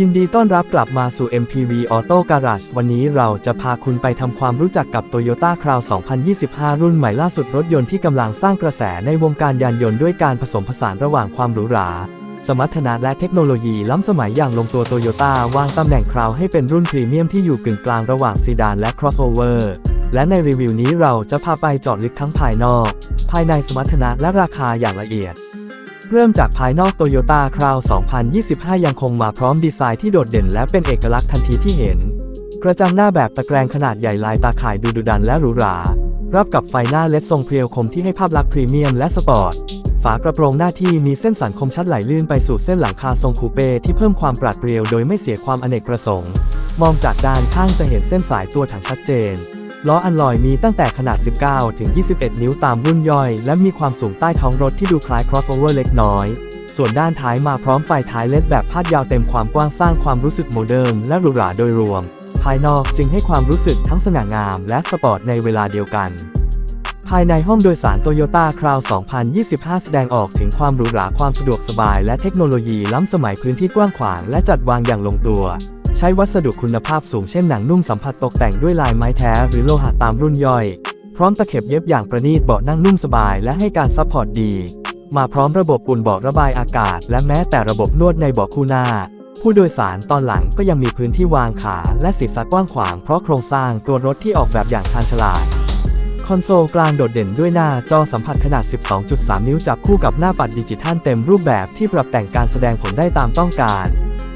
ยินดีต้อนรับกลับมาสู่ MPV Auto Garage วันนี้เราจะพาคุณไปทำความรู้จักกับ Toyota Crown 2025 รุ่นใหม่ล่าสุดรถยนต์ที่กำลังสร้างกระแสในวงการยานยนต์ด้วยการผสมผสานระหว่างความหรูหรา สมรรถนะและเทคโนโลยีล้ำสมัยอย่างลงตัวโตโยต้าวางตำแหน่งคราวให้เป็นรุ่นพรีเมียมที่อยู่กึ่งกลางระหว่างซีดานและ crossover และในรีวิวนี้เราจะพาไปเจาะลึกทั้งภายนอก ภายในสมรรถนะและราคาอย่างละเอียด เริ่มจากภายนอก Toyota Crown 2025 ยังคงมาพร้อมดีไซน์ที่โดดเด่นและเป็นเอกลักษณ์ทันทีที่เห็น กระจังหน้าแบบตะแกรงขนาดใหญ่ลายตาข่ายดูดุดันและหรูหรา รับกับไฟหน้าเลดทรงเพรียวคมที่ให้ภาพลักษณ์พรีเมียมและสปอร์ต ฝากระโปรงหน้าที่มีเส้นสันคมชัดไหลลื่นไปสู่เส้นหลังคาทรงคูเป้ที่เพิ่มความปราดเปรียวโดยไม่เสียความอเนกประสงค์ มองจากด้านข้างจะเห็นเส้นสายตัวถังชัดเจน ล้ออันลอยมีตั้งแต่ขนาด 19 ถึง 21 นิ้วตามรุ่นย่อย และมีความสูงใต้ท้องรถที่ดูคล้าย crossover เล็กน้อย ส่วนด้านท้ายมาพร้อมไฟท้ายเลดแบบพาดยาวเต็มความกว้างสร้างความรู้สึกโมเดิร์นและหรูหราโดยรวม ภายนอกจึงให้ความรู้สึกทั้งสง่างามและสปอร์ตในเวลาเดียวกัน ภายในห้องโดยสาร Toyota Crown 2025 แสดงออกถึงความหรูหราความสะดวกสบาย และเทคโนโลยีล้ำสมัยพื้นที่กว้างขวางและจัดวางอย่างลงตัว ใช้วัสดุคุณภาพสูงเช่นหนังนุ่มสัมผัสตกแต่งด้วยลายไม้แท้ หรือโลหะตามรุ่นย่อย พร้อมตะเข็บเย็บอย่างประณีตเบาะนั่งนุ่มสบายและให้การซัพพอร์ตดี มาพร้อมระบบปุ่นเบาะระบายอากาศ และแม้แต่ระบบนวดในเบาะคู่หน้า ผู้โดยสารตอนหลังก็ยังมีพื้นที่วางขาและศีรษะกว้างขวางเพราะโครงสร้างตัวรถที่ออกแบบอย่างชาญฉลาดคอนโซลกลางโดดเด่นด้วยหน้าจอสัมผัสขนาด 12.3 นิ้วจับคู่กับหน้าปัดดิจิทัลเต็มรูปแบบที่ปรับแต่งการแสดงผลได้ตามต้องการ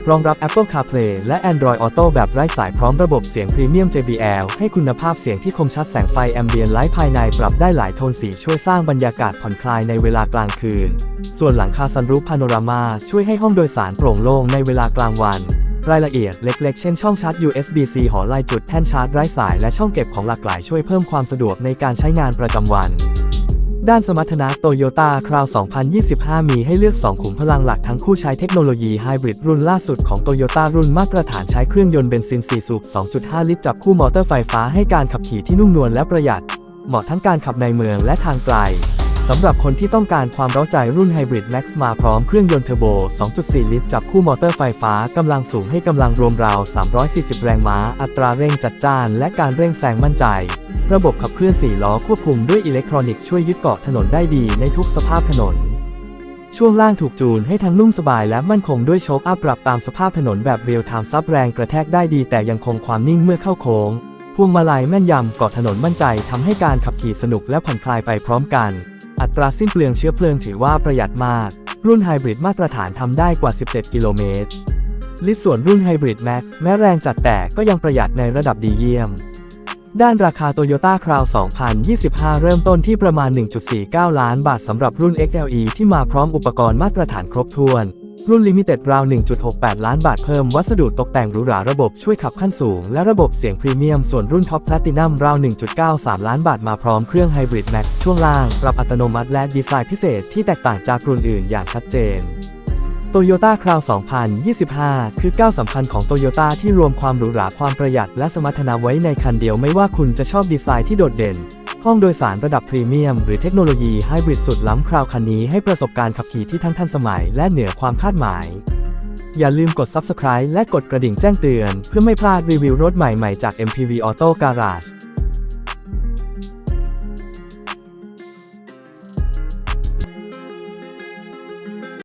รองรับ Apple CarPlay และ Android Auto แบบไร้สายพร้อมระบบเสียงพรีเมียม JBL ให้คุณภาพเสียงที่คมชัดแสงไฟแอมเบียนไลท์ภายในปรับได้หลายโทนสีช่วยสร้างบรรยากาศผ่อนคลายในเวลากลางคืน ส่วนหลังคาซันรูฟพาโนรามาช่วยให้ห้องโดยสารโปร่งโล่งในเวลากลางวัน รายละเอียดเล็กๆ เช่นช่องชาร์จ USB-C หอลายจุดแท่นชาร์จไร้สายและช่องเก็บของหลากหลายช่วยเพิ่มความสะดวกในการใช้งานประจำวัน ด้านสมรรถนะ Toyota Crown 2025 มีให้เลือก 2 ขุมพลังหลักทั้งคู่ใช้เทคโนโลยีไฮบริดรุ่นล่าสุดของ Toyota รุ่นมาตรฐานใช้เครื่องยนต์เบนซิน 4 สูบ 2.5 ลิตรจับคู่มอเตอร์ไฟฟ้าให้การขับขี่ที่นุ่มนวลและประหยัด เหมาะทั้งการขับในเมืองและทางไกลสำหรับคนที่ต้องการความเร้าใจรุ่นไฮบริด Max มาพร้อมเครื่องยนต์เทอร์โบ 2.4 ลิตร จับคู่มอเตอร์ไฟฟ้ากำลังสูงให้กำลังรวมราว 340 แรงม้า อัตราเร่งจัดจ้าน และการเร่งแซงมั่นใจ ระบบขับเคลื่อน4ล้อควบคุมด้วยอิเล็กทรอนิกส์ช่วยยึดเกาะถนนได้ดีในทุกสภาพถนน ช่วงล่างถูกจูนให้ทั้งนุ่มสบายและมั่นคงด้วยโชคอัพปรับตามสภาพถนนแบบเรียลไทม์ซับแรงกระแทกได้ดีแต่ยังคงความนิ่งเมื่อเข้าโค้ง พวงมาลัยแม่นยำเกาะถนนมั่นใจทำให้การขับขี่สนุกและผ่อนคลายไปพร้อมกัน อัตราสิ้นเปลืองเชื้อเพลิงถือว่าประหยัดมาก รุ่นไฮบริดมาตรฐานทำได้กว่า 17 กิโลเมตรลิตรส่วนรุ่นไฮบริดแม็กแม้แรงจัดแต่ก็ยังประหยัดในระดับดีเยี่ยม ด้านราคา Toyota Crown 2025 เริ่มต้นที่ประมาณ 1.49 ล้านบาทสำหรับรุ่น XLE ที่มาพร้อมอุปกรณ์มาตรฐานครบถ้วน รุ่น Limited ราว 1.68 ล้านบาทเพิ่มวัสดุตกแต่งหรูหราระบบช่วยขับขั้นสูง และระบบเสียงพรีเมียม ส่วนรุ่น Top Platinum ราว 1.93 ล้านบาทมาพร้อมเครื่อง Hybrid Max ช่วงล่าง ปรับอัตโนมัติและดีไซน์พิเศษที่แตกต่างจากรุ่นอื่นอย่างชัดเจน Toyota Crown 2025 คือก้าวสำคัญของ Toyota ที่รวมความหรูหราความประหยัดและสมรรถนะไว้ในคันเดียวไม่ว่าคุณจะชอบดีไซน์ที่โดดเด่น ห้องโดยสารระดับพรีเมียม หรือเทคโนโลยีไฮบริดสุดล้ำคราวคันนี้ให้ประสบการณ์ขับขี่ที่ทั้งทันสมัยและเหนือความคาดหมาย อย่าลืมกด Subscribe และกดกระดิ่งแจ้งเตือน เพื่อไม่พลาดรีวิวรถใหม่ๆจาก MPV Auto Garage